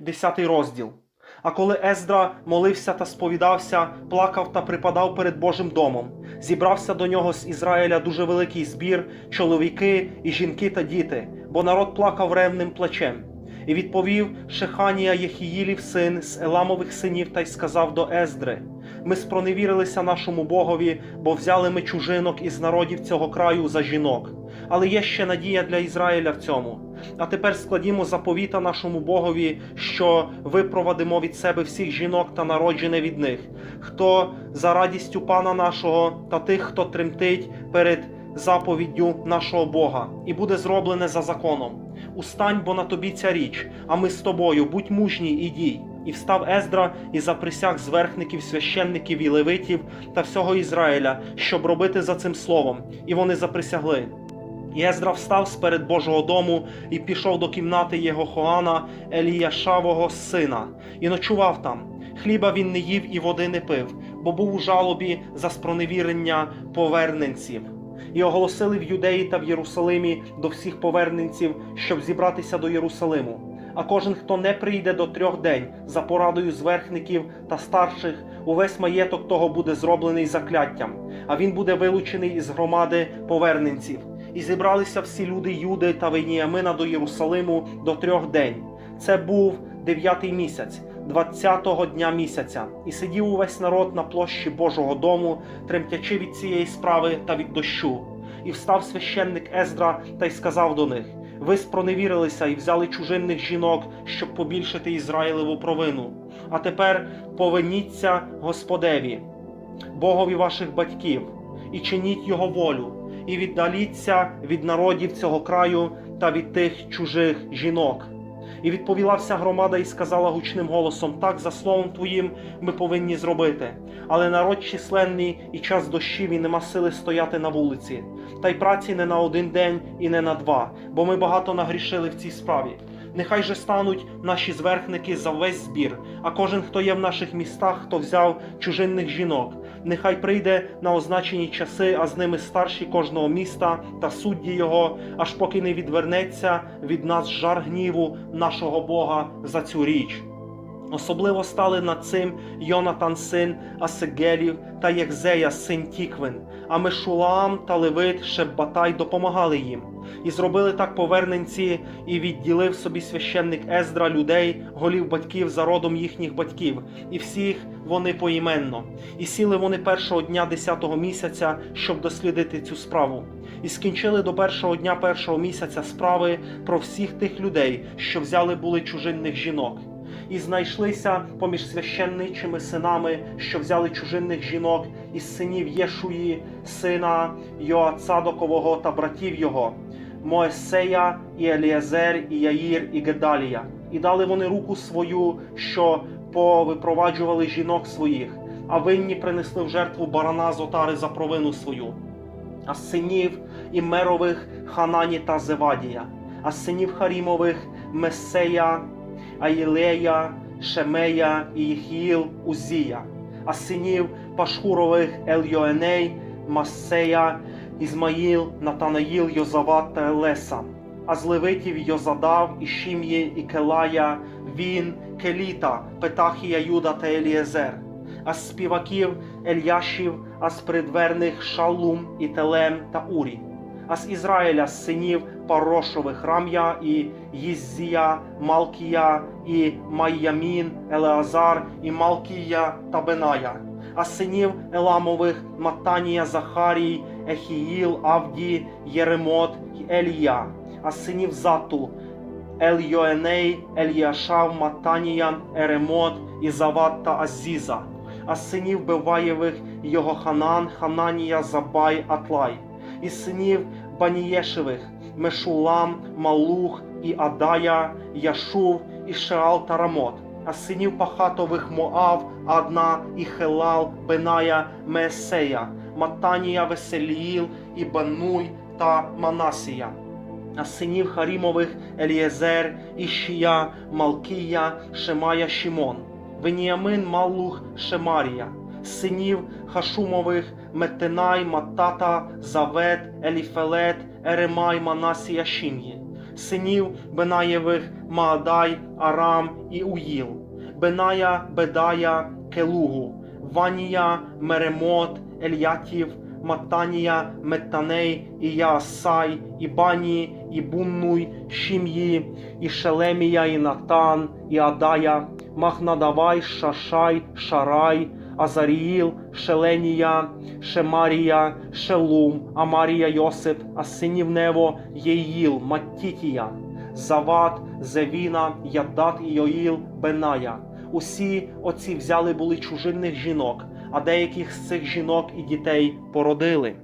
10 розділ. А коли Ездра молився та сповідався, плакав та припадав перед Божим домом, зібрався до нього з Ізраїля дуже великий збір, чоловіки і жінки та діти, бо народ плакав ревним плачем. І відповів Шеханія Єхіїлів син з Еламових синів та й сказав до Ездри: Ми спроневірилися нашому Богові, бо взяли ми чужинок із народів цього краю за жінок. Але є ще надія для Ізраїля в цьому. А тепер складімо заповіта нашому Богові, що випровадимо від себе всіх жінок та народжене від них, хто за радістю пана нашого та тих, хто тремтить перед заповіддю нашого Бога, і буде зроблене за законом. Устань, бо на тобі ця річ, а ми з тобою, будь мужній і дій. І встав Ездра і заприсяг зверхників, священників і левитів та всього Ізраїля, щоб робити за цим словом, і вони заприсягли. І Ездра встав сперед Божого дому і пішов до кімнати його Хоана Еліяшавого сина, і ночував там. Хліба він не їв і води не пив, бо був у жалобі за спроневірення поверненців. І оголосили в Юдеї та в Єрусалимі до всіх поверненців, щоб зібратися до Єрусалиму. А кожен, хто не прийде до трьох день за порадою зверхників та старших, увесь маєток того буде зроблений закляттям, а він буде вилучений із громади поверненців. І зібралися всі люди Юди та Веніямина до Єрусалиму до трьох день. Це був дев'ятий місяць, двадцятого дня місяця, і сидів увесь народ на площі Божого дому, тремтячи від цієї справи та від дощу. І встав священник Ездра та й сказав до них: Ви спроневірилися і взяли чужинних жінок, щоб побільшити Ізраїлеву провину. А тепер повиніться Господеві, Богові ваших батьків, і чиніть його волю, і віддаліться від народів цього краю та від тих чужих жінок. І відповіла вся громада і сказала гучним голосом: Так, за словом твоїм ми повинні зробити. Але народ численний і час дощів, і нема сили стояти на вулиці. Та й праці не на один день і не на два, бо ми багато нагрішили в цій справі. Нехай же стануть наші зверхники за весь збір, а кожен, хто є в наших містах, хто взяв чужинних жінок. Нехай прийде на означені часи, а з ними старші кожного міста та судді його, аж поки не відвернеться від нас жар гніву нашого Бога за цю річ. Особливо стали над цим Йонатан син Асигелів та Єгзея син Тіквин, а Мешулаам та Левит Шеббатай допомагали їм. І зробили так поверненці, і відділив собі священник Ездра людей, голів батьків за родом їхніх батьків, і всіх вони поіменно. І сіли вони першого дня десятого місяця, щоб дослідити цю справу. І скінчили до першого дня першого місяця справи про всіх тих людей, що взяли були чужинних жінок. І знайшлися поміж священничими синами, що взяли чужинних жінок, із синів Єшуї, сина Йоацадокового та братів його, Моесея, і Еліазер, і Яїр, і Гедалія. І дали вони руку свою, що повипроваджували жінок своїх, а винні принесли в жертву барана з отари за провину свою. А синів Імерових Ханані та Зевадія, а синів Харімових Месея, Аїлея, Шемея і Їхіїл Узія, а синів Пашхурових Ельйоеней, Массея, Ізмаїл, Натанаїл, Йозават та Елеса, а з левитів Йозадав, і Шім'ї, і Він, Келіта, Петахія, Юда та Елієзер, а з співаків Ельяшів, а з придверних Шалум, і Телем та Урі, а з Ізраїля синів Парошових Рам'я і Їззія, Малкія і Майямін, Елеазар і Малкія та Беная, а синів Еламових Матанія, Захарій, Ехіїл, Авді, Єремот і Елія, а синів Зату Ельйоеней, Еліашав, Матанія, Еремот, Ізават та Азіза, а синів Беваєвих Йогоханан, Хананія, Забай, Атлай, із синів Банієшевих Мешулам, Малух і Адая, Яшув і Шеал та Рамот, а синів Пахатових Моав, Адна і Хелал, Беная, Месея, Матанія, Веселіїл і Бануй та Манасія. А синів Харімових Елієзер, Ішія, Малкія, Шемая, Шімон, Веніамин, Малух, Шемарія, синів Хашумових Метенай, Матата, Завет, Еліфелет, Еремай, Манасія, Шім'ї, синів Бенаєвих Маадай, Арам і Уїл, Беная, Бедая, Келугу, Ванія, Меремот, Ельятів, Матанія, Метаней, і Яасай, і Бані, і Буннуй, Шім'ї, і Шелемія, і Натан, і Адая, Махнадавай, Шашай, Шарай, Азаріїл, Шеленія, Шемарія, Шелум, Амарія Йосип, Асинів Нево, Єїл, Маттітія, Зават, Зевіна, Ядат і Йоїл, Беная. Усі оці взяли були чужинних жінок, а деяких з цих жінок і дітей породили.